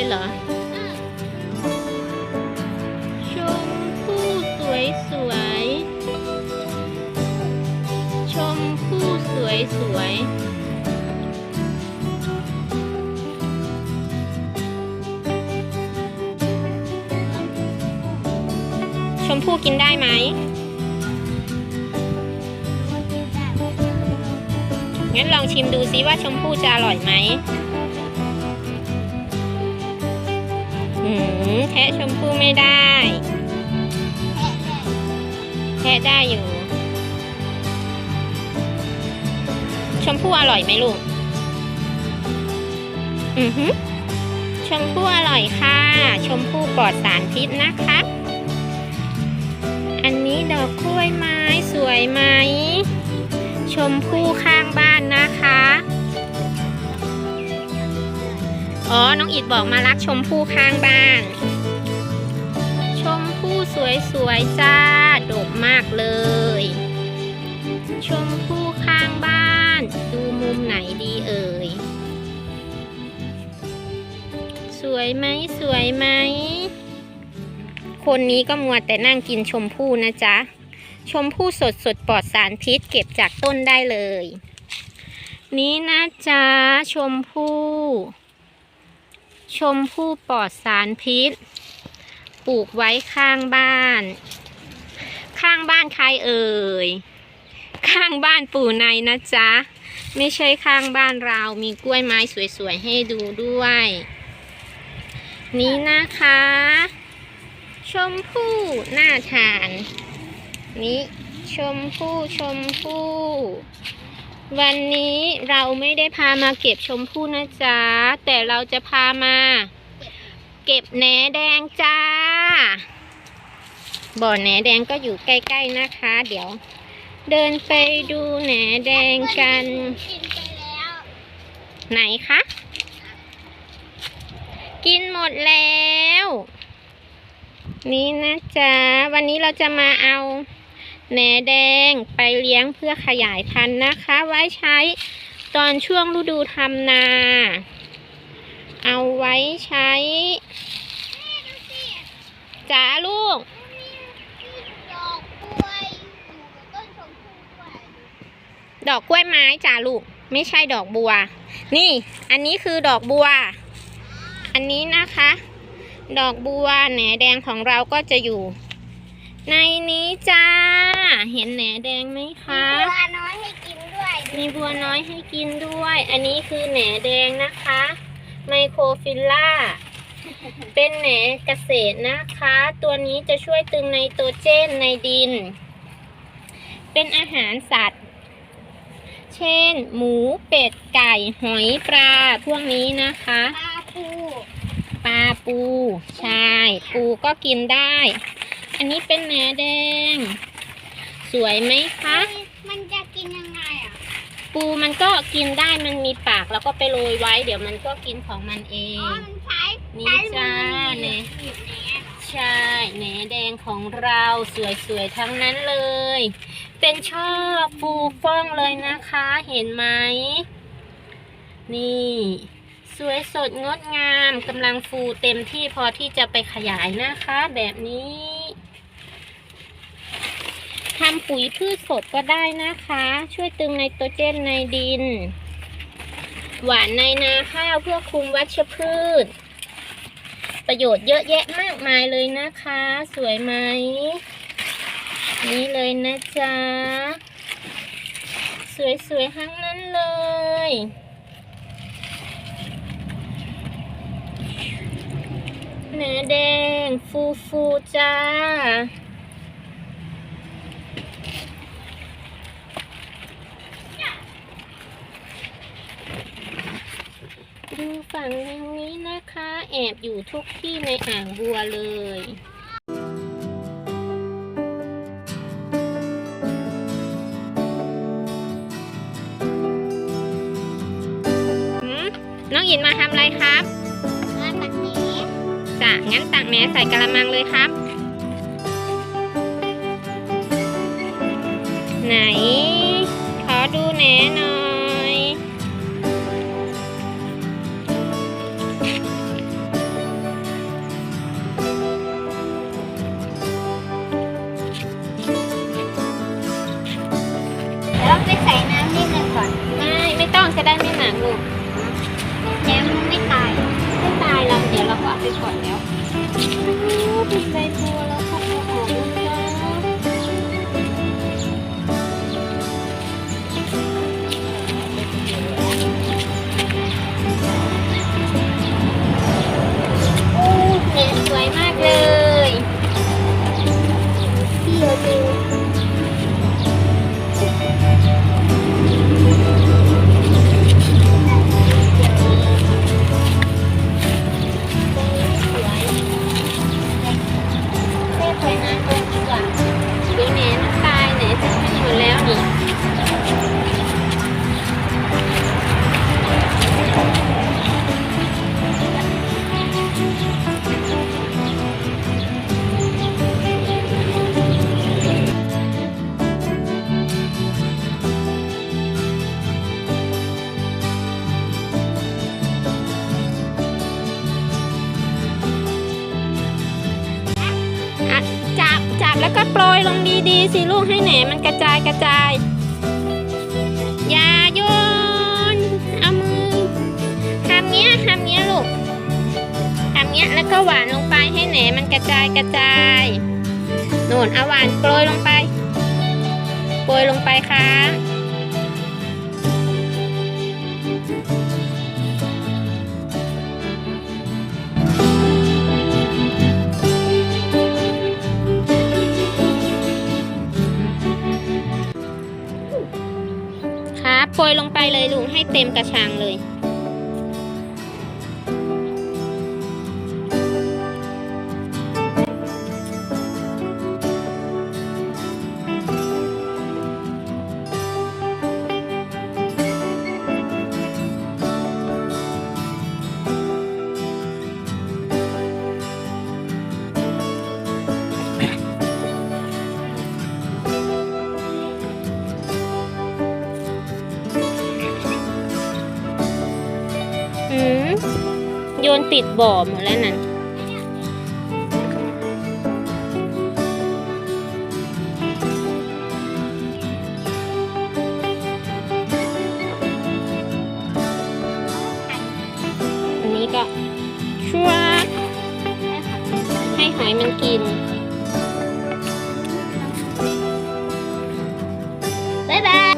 เลยเหรอชมพู่สวยสวยชมพู่สวยสวยชมพู่กินได้ไหมงั้นลองชิมดูซิว่าชมพู่จะอร่อยไหม อืมแทะชมพู่ไม่ได้ แทะได้อยู่ ชมพู่อร่อยไหมลูก อือฮึชมพู่อร่อยค่ะ ชมพู่ปลอดสารพิษนะคะ อันนี้ดอกกล้วยไม้สวยไหม ชมพู่ข้างบ้านนะคะ อ๋อ น้องอิดบอกมารักชมพู่ข้างบ้าน ชมพู่สวยๆจ้า ดกมากเลย ชมพู่ข้างบ้าน ดูมุมไหนดีเอ่ย สวยไหมสวยไหม คนนี้ก็มัวแต่นั่งกินชมพู่นะจ๊ะ ชมพู่สดสดๆปลอดสารพิษเก็บจากต้นได้เลย นี่นะจ๊ะ ชมพู่ ชมพู่ปลอดสารพิษ ปลูกไว้ข้างบ้าน ข้างบ้านใครเอ่ย ข้างบ้านปู่ในนะจ๊ะ ไม่ใช่ข้างบ้านเรามีกล้วยไม้สวยๆ ให้ดูด้วย นี่นะคะ ชมพู่น่าทาน นี่ชมพู่ชมพู่ วันนี้เราไม่ได้พามาเก็บชมพู่นะจ๊ะ แต่เราจะพามา เก็บแหนแดงจ้า บ่อแหนแดงก็อยู่ใกล้ๆนะคะ เดี๋ยว เดินไปดูแหนแดงกัน กินไปแล้ว ไหนคะ กินหมดแล้ว นี่นะจ๊ะ วันนี้เราจะมาเอา แหนแดงไปเลี้ยงเพื่อขยายพันธุ์นะคะ ไว้ใช้ตอนช่วงฤดูทำนา เอาไว้ใช้จ๋าลูก ดอกกล้วยอยู่กับต้นชมพู่ด้วยดอกกล้วยไม้จ้าลูก ไม่ใช่ดอกบัว นี่ อันนี้คือดอกบัว อันนี้นะคะ ดอกบัวแหนแดงของเราก็จะอยู่ ในนี้จ้า เห็นแหนแดงไหมคะ มีปลาน้อยให้กินด้วยมีบัวน้อยให้กินด้วย อันนี้คือแหนแดงนะคะ ไมโครฟิลล่า เป็นแหนเกษตรนะคะ ตัวนี้จะช่วยตึงไนโตรเจนในดิน เป็นอาหารสัตว์ เช่น หมู เป็ด ไก่ หอย ปลา พวกนี้นะคะ ปลาปู ปลาปู ใช่ ปูก็กินได้ อันนี้เป็นแหนแดง สวยไหมคะ มันจะกินยังไงอะ ปูมันก็กินได้ มันมีปากแล้วก็ไปโรยไว้ เดี๋ยวมันก็กินของมันเออ๋องมันใช้นี่จ้าใช้มือเนี่ยหนีบแหนใช่แหนแดงของเราสวยๆทั้งนั้นเลย เป็นช่อฟูฟ่องเลยนะคะ เห็นไหม นี่สวยสดงดงามกำลังฟูเต็มที่พอที่จะไปขยายนะคะ แบบนี้ ทำปุ๋ยพืชสดก็ได้นะคะ ช่วยตึงไนโตรเจนในดิน หวานในนาข้าวเพื่อคุมวัชพืช ประโยชน์เยอะแยะมากมายเลยนะคะ สวยไหม นี่เลยนะจ๊ะ สวยๆทั้งนั้นเลยเนื้อแดงฟูฟูๆจ้า ฝั่งทางนี้นะคะ แอบอยู่ทุกที่ในอ่างบัวเลยหืมน้องอินมาทำอะไรครับมาตักแหนจ้ะงั้นตักแหนใส่กระมังเลยครับ ไหน ขอดูแหนหน่อย ไปใส่น้ำนิดนึงก่อนไม่ไม่ต้องจะได้ไม่หนักลูกแย้มไม่ตาย ไม่ตายเราเดี๋ยวเราก็เอาไปก่อนแล้วดีใจ โปรยลงดีๆสิลูกให้แหนมันกระจายกระจาย อย่าโยน เอามือทำเนี้ยทำเนี้ยลูกทำเนี้ยแล้วก็หวานลงไปให้แหนมันกระจายกระจายโน่นเอาหวานโปรยลงไป โปรยลงไปค่ะ โปรยลงไปเลยลุงให้เต็มกระชังเลย โยนติดบ่อมดแล้วนั่นอันนี้ก็ชั่วให้หอยมันกิน บ๊ายบาย